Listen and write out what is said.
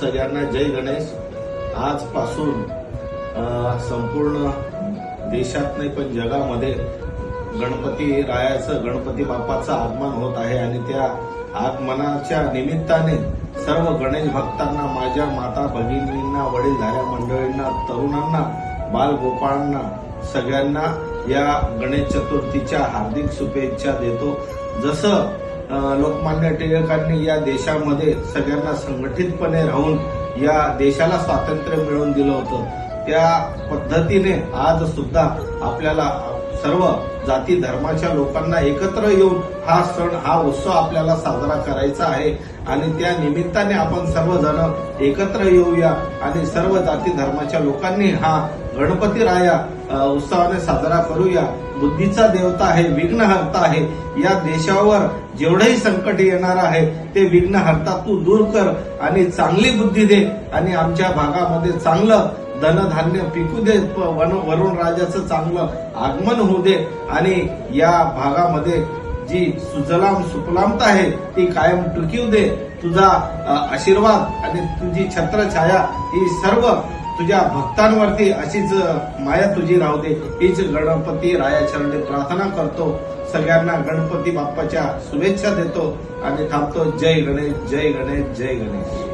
सगळ्यांना जय गणेश. आजपासून संपूर्ण देशात नाही पण जगामध्ये गणपती रायाचं गणपती बाप्पाचं आगमन होत आहे आणि त्या आगमनाच्या निमित्ताने सर्व गणेश भक्तांना माझ्या माता भगिनींना वडीलधाऱ्या मंडळींना तरुणांना बालगोपाळांना सगळ्यांना या गणेश चतुर्थीच्या हार्दिक शुभेच्छा देतो. जसं लोकमान्य टिळकांनी या देशामध्ये सगळ्यांना संघटितपणे राहून या देशाला स्वातंत्र्य मिळवून दिलं होतं. त्या पद्धतीने आज सुद्धा आपल्याला सर्व जाती धर्माच्या लोकांना एकत्र येऊन हा सण हा उत्सव आपल्याला साजरा करायचा आहे. आणि त्या निमित्ताने आपण सर्वजण एकत्र येऊया आणि सर्व जाती धर्माच्या लोकांनी हा गणपती राया उत्साहाने उत्सवाने साजरा करूया. बुद्धीचा देवता आहे विघ्नहर्ता आहे. या देशावर जेवढंही संकट येणार आहे ते विघ्नहर्ता तू दूर कर आणि चांगली बुद्धी दे आणि आमच्या भागामध्ये चांगलं धनधान्य पिकू दे. वन- वरुण राजाचं चांगलं आगमन होऊ दे. आणि या भागामध्ये जी सुजलाम सुफलामता आहे ती कायम टिकवू दे. तुझा आशीर्वाद आणि तुझी छत्रछाया ही सर्व तुझ्या भक्तांवरती अशीच माया तुझी राहू दे. हीच गणपती रायाचरणी प्रार्थना करतो. सगळ्यांना गणपती बाप्पाच्या शुभेच्छा देतो. आणि थांबतो. जय गणेश जय गणेश जय गणेश.